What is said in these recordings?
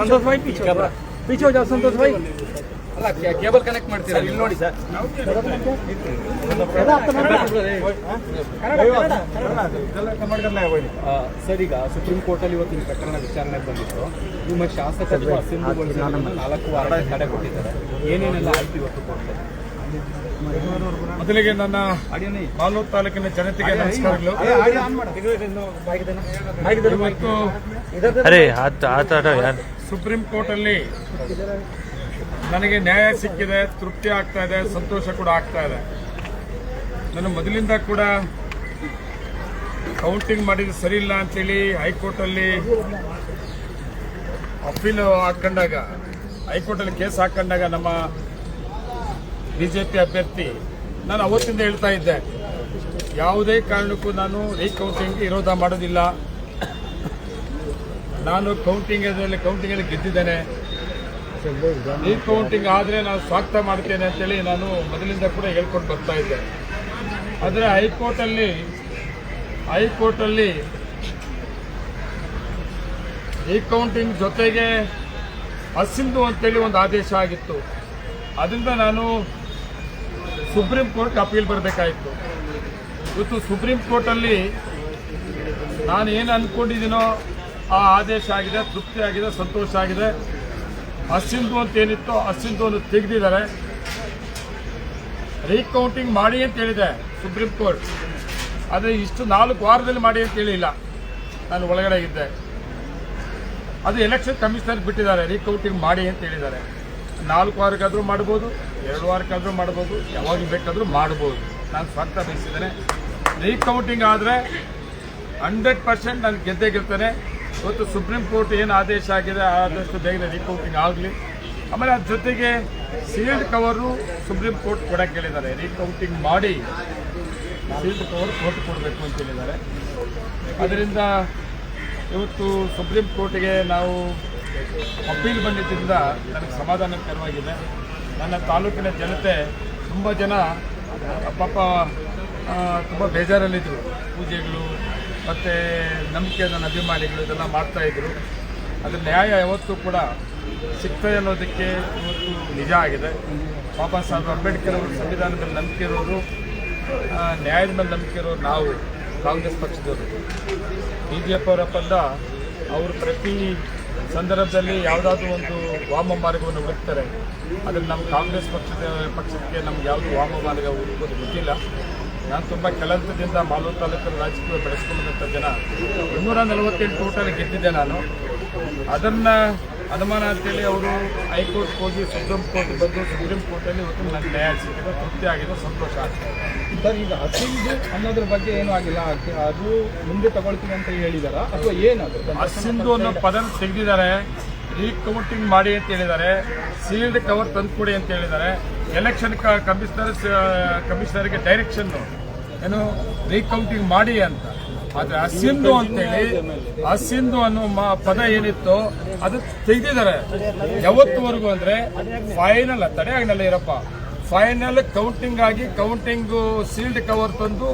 ಸಂತೋಷ್ ಪೀಚೋಜ್ ಸಂತೋಷ್ ಭಾಯ್ ಅಲ್ಲ cable connect ಮಾಡ್ತೀರಾ ಇಲ್ಲಿ ನೋಡಿ ಸರ್ ಸರ್ ಈಗ ಸುಪ್ರೀಂ ಕೋರ್ಟ್ ಅಲ್ಲಿ ಇವತ್ತು ಪ್ರಕರಣ ವಿಚಾರಣೆ ಬಂದಿತ್ತು. ನಿಮ್ಮ ಶಾಸಕರು ಅಸೆಂಬ್ಲಿಗೊಳಿಸಿದ ನಾಲ್ಕು ವಾರ ತಡೆ ಕೊಟ್ಟಿದ್ದಾರೆ. ಏನೇನೆಲ್ಲ ಆಯ್ತು ಇವತ್ತು ಕೋರ್ಟ್ ಅಲ್ಲಿ ಮೊದಲಿಗೆ ನನ್ನ ಮಾಲೂರು ತಾಲೂಕಿನ ಜನತೆಗೆ ನಮಸ್ಕಾರಗಳು. ಮತ್ತು ಸುಪ್ರೀಂ ಕೋರ್ಟ್ ಅಲ್ಲಿ ನನಗೆ ನ್ಯಾಯ ಸಿಕ್ಕಿದೆ ತೃಪ್ತಿ ಆಗ್ತಾ ಇದೆ ಸಂತೋಷ ಕೂಡ ಆಗ್ತಾ ಇದೆ. ನಾನು ಮೊದಲಿಂದ ಕೂಡ ಕೌಂಟಿಂಗ್ ಮಾಡಿದ ಸರಿ ಇಲ್ಲ ಅಂತೇಳಿ ಹೈಕೋರ್ಟಲ್ಲಿ ಅಪೀಲ್ ಹಾಕೊಂಡಾಗ ಹೈಕೋರ್ಟಲ್ಲಿ ಕೇಸ್ ಹಾಕೊಂಡಾಗ ನಮ್ಮ ಬಿಜೆಪಿ ಅಭ್ಯರ್ಥಿ ನಾನು ಅವತ್ತಿಂದ ಹೇಳ್ತಾ ಇದ್ದೆ, ಯಾವುದೇ ಕಾರಣಕ್ಕೂ ನಾನು ರೀಕೌಂಟಿಂಗ್ ವಿರೋಧ ಮಾಡೋದಿಲ್ಲ. ನಾನು ಕೌಂಟಿಂಗ್ ಕೌಂಟಿಂಗ್ ಅಲ್ಲಿ ಗೆದ್ದಿದ್ದೇನೆ. ರೀಕೌಂಟಿಂಗ್ ಆದರೆ ನಾನು ಸ್ವಾಗತ ಮಾಡ್ತೇನೆ ಅಂತೇಳಿ ನಾನು ಮೊದಲಿಂದ ಕೂಡ ಹೇಳ್ಕೊಂಡು ಬರ್ತಾ ಇದ್ದೆ. ಆದರೆ ಹೈಕೋರ್ಟಲ್ಲಿ ಹೈಕೋರ್ಟಲ್ಲಿ ರೀಕೌಂಟಿಂಗ್ ಜೊತೆಗೆ ಅಸಿಂಧು ಅಂತೇಳಿ ಒಂದು ಆದೇಶ ಆಗಿತ್ತು. ಅದರಿಂದ ನಾನು ಸುಪ್ರೀಂ ಕೋರ್ಟ್ಗೆ ಅಪೀಲ್ ಬರಬೇಕಾಯಿತು. ಇವತ್ತು ಸುಪ್ರೀಂ ಕೋರ್ಟಲ್ಲಿ ನಾನು ಏನು ಅಂದ್ಕೊಂಡಿದ್ದೀನೋ ಆ ಆದೇಶ ಆಗಿದೆ, ತೃಪ್ತಿ ಆಗಿದೆ, ಸಂತೋಷ ಆಗಿದೆ. ಅಸಿಂಧು ಅಂತ ಏನಿತ್ತು ಅಸಿಂಧು ಅನ್ನು ತೆಗೆದಿದ್ದಾರೆ. ರೀಕೌಂಟಿಂಗ್ ಮಾಡಿ ಅಂತ ಹೇಳಿದೆ ಸುಪ್ರೀಂ ಕೋರ್ಟ್. ಆದರೆ ಇಷ್ಟು ನಾಲ್ಕು ವಾರದಲ್ಲಿ ಮಾಡಿ ಅಂತ ಹೇಳಿಲ್ಲ. ನಾನು ಒಳಗಡೆ ಇದ್ದೆ. ಅದು ಎಲೆಕ್ಷನ್ ಕಮಿಷನರ್ ಬಿಟ್ಟಿದ್ದಾರೆ, ರೀಕೌಂಟಿಂಗ್ ಮಾಡಿ ಅಂತ ಹೇಳಿದ್ದಾರೆ. ನಾಲ್ಕು ವಾರಕ್ಕಾದರೂ ಮಾಡ್ಬೋದು, ಎರಡು ವಾರಕ್ಕಾದರೂ ಮಾಡ್ಬೋದು, ಯಾವಾಗ ಬೇಕಾದರೂ ಮಾಡ್ಬೋದು. ನಾನು ಸ್ವಂತ ಬಯಸಿದ್ದೇನೆ. ರೀಕೌಂಟಿಂಗ್ ಆದರೆ ಹಂಡ್ರೆಡ್ ಪರ್ಸೆಂಟ್ ನಾನು ಗೆದ್ದೇ ಇವತ್ತು ಸುಪ್ರೀಂ ಕೋರ್ಟ್ ಏನು ಆದೇಶ ಆಗಿದೆ ಆದಷ್ಟು ಬೇಗನೆ ರೀಕೌಂಟಿಂಗ್ ಆಗಲಿ. ಆಮೇಲೆ ಅದ್ರ ಜೊತೆಗೆ ಸೀಲ್ಡ್ ಕವರು ಸುಪ್ರೀಂ ಕೋರ್ಟ್ ಕೊಡಕ್ಕೆ ಹೇಳಿದ್ದಾರೆ. ರೀಕೌಂಟಿಂಗ್ ಮಾಡಿ ಸೀಲ್ಡ್ ಕವರ್ ಕೋರ್ಟ್ ಕೊಡಬೇಕು ಅಂತ ಹೇಳಿದ್ದಾರೆ. ಅದರಿಂದ ಇವತ್ತು ಸುಪ್ರೀಂ ಕೋರ್ಟಿಗೆ ನಾವು ಅಪೀಲ್ ಬಂದಿದ್ದರಿಂದ ನನಗೆ ಸಮಾಧಾನಕರವಾಗಿದೆ ನನ್ನ ತಾಲೂಕಿನ ಜನತೆ ತುಂಬ ಜನ ಪಾಪ ತುಂಬ ಬೇಜಾರಲ್ಲಿದ್ದರು ಪೂಜೆಗಳು, ಮತ್ತು ನಂಬಿಕೆ ನನ್ನ ಅಭಿಮಾನಿಗಳು ಇದೆಲ್ಲ ಮಾಡ್ತಾಯಿದ್ರು ಅದು ನ್ಯಾಯ ಯಾವತ್ತೂ ಕೂಡ ಸಿಗ್ತದೆ ಅನ್ನೋದಕ್ಕೆ ಇವತ್ತು ನಿಜ ಆಗಿದೆ. ಬಾಬಾ ಸಾಹೇಬ್ ಅಂಬೇಡ್ಕರ್ ಅವರು ಸಂವಿಧಾನದ ಮೇಲೆ ನಂಬಿಕೆ ಇರೋರು ನ್ಯಾಯದ ಮೇಲೆ ನಂಬಿಕೆ ಇರೋರು ನಾವು, ಕಾಂಗ್ರೆಸ್ ಪಕ್ಷದವರು. ಬಿ ಜೆ ಪಿ ಅವರ ಪಂದ ಅವರು ಪ್ರತಿ ಸಂದರ್ಭದಲ್ಲಿ ಯಾವುದಾದ್ರೂ ಒಂದು ವಾಮ ಮಾರ್ಗವನ್ನು ಹುಡುಕ್ತಾರೆ ಅದನ್ನು ನಮ್ಮ ಕಾಂಗ್ರೆಸ್ ಪಕ್ಷದ ಪಕ್ಷಕ್ಕೆ ನಮ್ಗೆ ಯಾವುದು ವಾಮ ಮಾರ್ಗ ಹುಡುಕೋದು ಗೊತ್ತಿಲ್ಲ. ನಾನು ತುಂಬ ಕೆಲಸದಿಂದ ಮಾಲೂರು ತಾಲೂಕಿನ ರಾಜಕೀಯ ಬೆಳೆಸ್ಕೊಂಡಂಥ ಜನ. ಇನ್ನೂರ ನಲವತ್ತೆಂಟು ಟೋಟಲ್ ಗೆದ್ದಿದ್ದೆ ನಾನು. ಅದನ್ನು ಅನುಮಾನ ಅಂತೇಳಿ ಅವರು ಹೈಕೋರ್ಟ್ ಹೋಗಿ ಸುಪ್ರೀಂ ಕೋರ್ಟ್ ಬಂದು ಸುಪ್ರೀಂ ಕೋರ್ಟಲ್ಲಿ ಇವತ್ತು ನನಗೆ ನ್ಯಾಯ ಸಿಕ್ಕಿದೆ ತೃಪ್ತಿ ಆಗಿದೆ ಸಂತೋಷ ಆಗ್ತದೆ. ಸರ್ ಈಗ ಅಸಿಂಧು ಅನ್ನೋದ್ರ ಬಗ್ಗೆ ಏನೂ ಆಗಿಲ್ಲ. ಅದ್- ಮುಂದೆ ತಗೊಳ್ತೀನಿ ಅಂತ ಹೇಳಿದಾರ? ಅಥವಾ ಏನದು ಅಸಿಂಧು ಅನ್ನೋ ಪದ ತೆಗೆದಿದ್ದಾರೆ. ರೀಕೌಂಟಿಂಗ್ ಮಾಡಿ ಅಂತ ಹೇಳಿದ್ದಾರೆ. ಸೀಲ್ಡ್ ಕವರ್ ತಂದುಕೊಡಿ ಅಂತ ಹೇಳಿದ್ದಾರೆ. ಎಲೆಕ್ಷನ್ ಕಮಿಷನರ್ ಕಮಿಷನರ್ಗೆ ಡೈರೆಕ್ಷನ್ನು ಏನು ರೀಕೌಂಟಿಂಗ್ ಮಾಡಿ ಅಂತ. ಆದ್ರೆ ಅಸಿಂಧು ಅಂತೇಳಿ, ಅಸಿಂಧು ಅನ್ನೋ ಪದ ಏನಿತ್ತು ಅದು ತೆಗೆದಿದ್ದಾರೆ. ಯಾವತ್ತುವರೆಗೂ ಅಂದ್ರೆ ಫೈನಲ್ ತಡೆ ಆಗಲಿಲ್ಲ ಇರಪ್ಪ. ಫೈನಲ್ ಕೌಂಟಿಂಗ್ ಆಗಿ ಕೌಂಟಿಂಗ್ ಸೀಲ್ಡ್ ಕವರ್ ತಂದು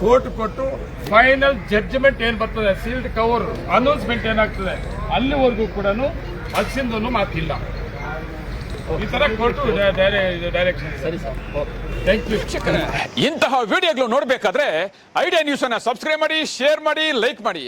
ಕೋರ್ಟ್ ಕೊಟ್ಟು ಫೈನಲ್ ಜಡ್ಜ್ಮೆಂಟ್ ಏನ್ ಬರ್ತದೆ? ಸೀಲ್ಡ್ ಕವರ್ ಅನೌನ್ಸ್ಮೆಂಟ್ ಏನಾಗ್ತದೆ? ಅಲ್ಲಿವರೆಗೂ ಕೂಡ ಅಸಿಂಧು ಮಾತಿಲ್ಲ. ಈ ತರ ಕೊಟ್ಟು ಡೈರೆಕ್ಷನ್ ಸರಿ ಸರ್. ಥ್ಯಾಂಕ್ ಯು ಇಂತಹ ವಿಡಿಯೋಗಳು ನೋಡಬೇಕಾದ್ರೆ ಐಡಿಯಾ ನ್ಯೂಸ್ ಅನ್ನ ಸಬ್ಸ್ಕ್ರೈಬ್ ಮಾಡಿ ಶೇರ್ ಮಾಡಿ ಲೈಕ್ ಮಾಡಿ.